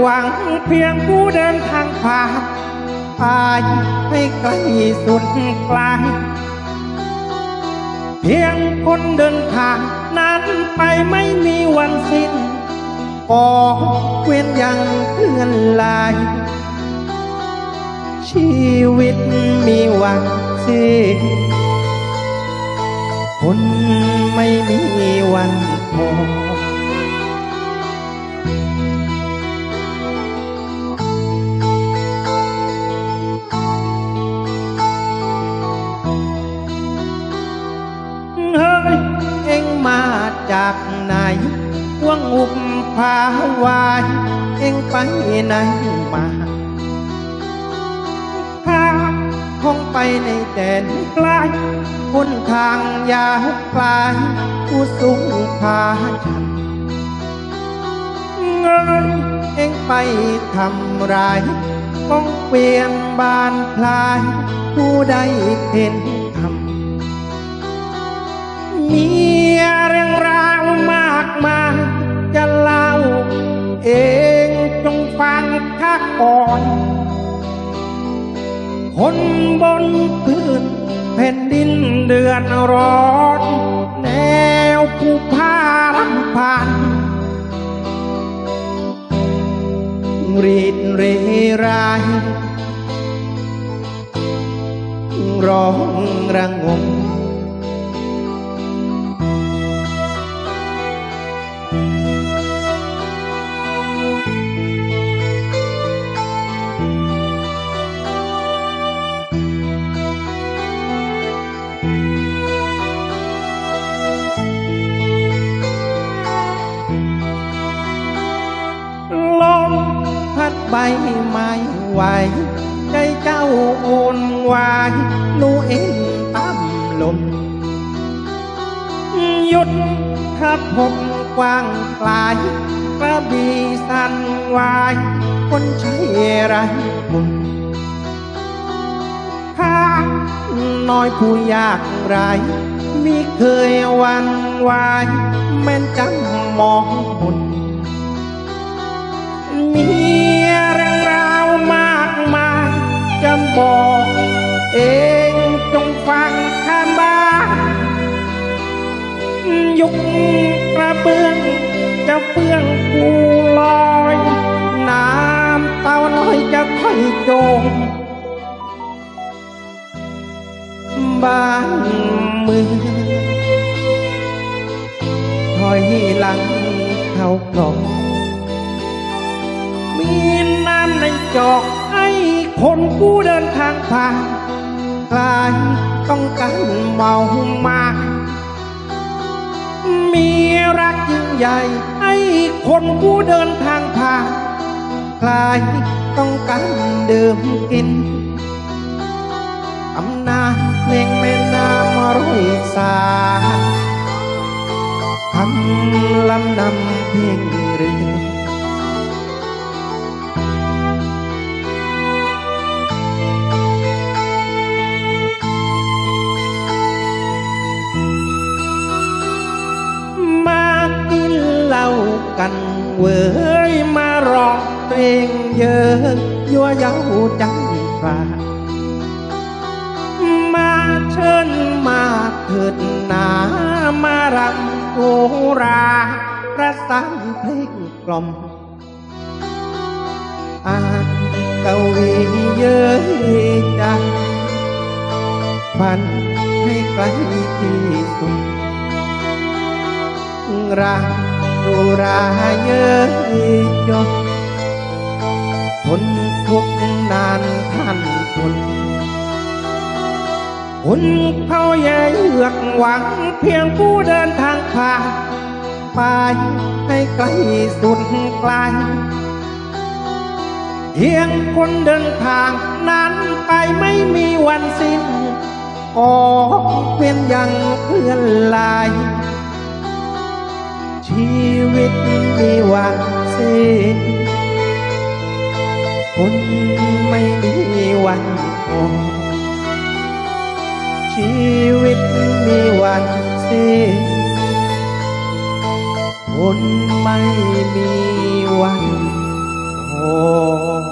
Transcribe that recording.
หวังเพียงผู้เดินทางผ่านไปให้ไกลสุดไกลเพียงคนเดินทางนั้นไปไม่มีวันสิ้นก็เว้นยังเคลื่อนลาย ชีวิตมีหวันสิ้นคนไม่มีวันพอ มาจากไหนว่างอุบพาวายเองไปไหนมาพาคงไปในแดนไกลหนทางยาวไกลผู้สูงพาฉันเงยเองไปทำไรายต้องเปลี่ยนบานพลายผู้ใดเห็น มีเรื่องราวมากมายจะเล่า เองจงฟังข้าก่อน คนบนพื้นแผ่นดินเดือนร้อน แนวผู้พารำพันรีดเรไรร้องระงม พัดใบไม้ไหวใจเจ้าโอนวายนูเอ็นตามลมหยุดทับผมกว้างไกลกระบีสันวายคนใช้ไรบุญข้าน้อยผู้ยากไรมิเคยหวันวายแม่นจังมองบุญมี บอกเองจงฟังข้ามบ้านยุคกระเบื้องจะเฟื่องกูลอยน้ำเต้าน้อยจะค่อยจมบ้านเมืองถอยหลังเข้ากล่องมีน้ำในจอก คนผู้เดินทางผ่านคลายต้องการเมามา มีรักยิ่งใหญ่ให้คนผู้เดินทางผ่านคลายต้องการเดื่มกินอำนาจเพลงแม่น้ำร้อยสาคำลำนำเพลง กันเว้ยมาร้องเพลงเยอะยั่วเย้าใจฝามาเชิญมาเถิดหนามารำโอราประสานเพลงกล่อมอานกวีเยอะจังฝันให้ไกลที่สุดรัก ดูรายเยอะจนทนทุกข์นานท่านทนคุณเขาแย่เยือกหวังเพียงผู้เดินทางผ่านไปให้ไกลสุดไกลเพียงคนเดินทางนั้นไปไม่มีวันสิ้นก็เป็นยังเคลื่อนลาย ชีวิตมีวันสิ้นคนไม่มีวันพอชีวิตมีวันสิ้นคนไม่มีวันพอโ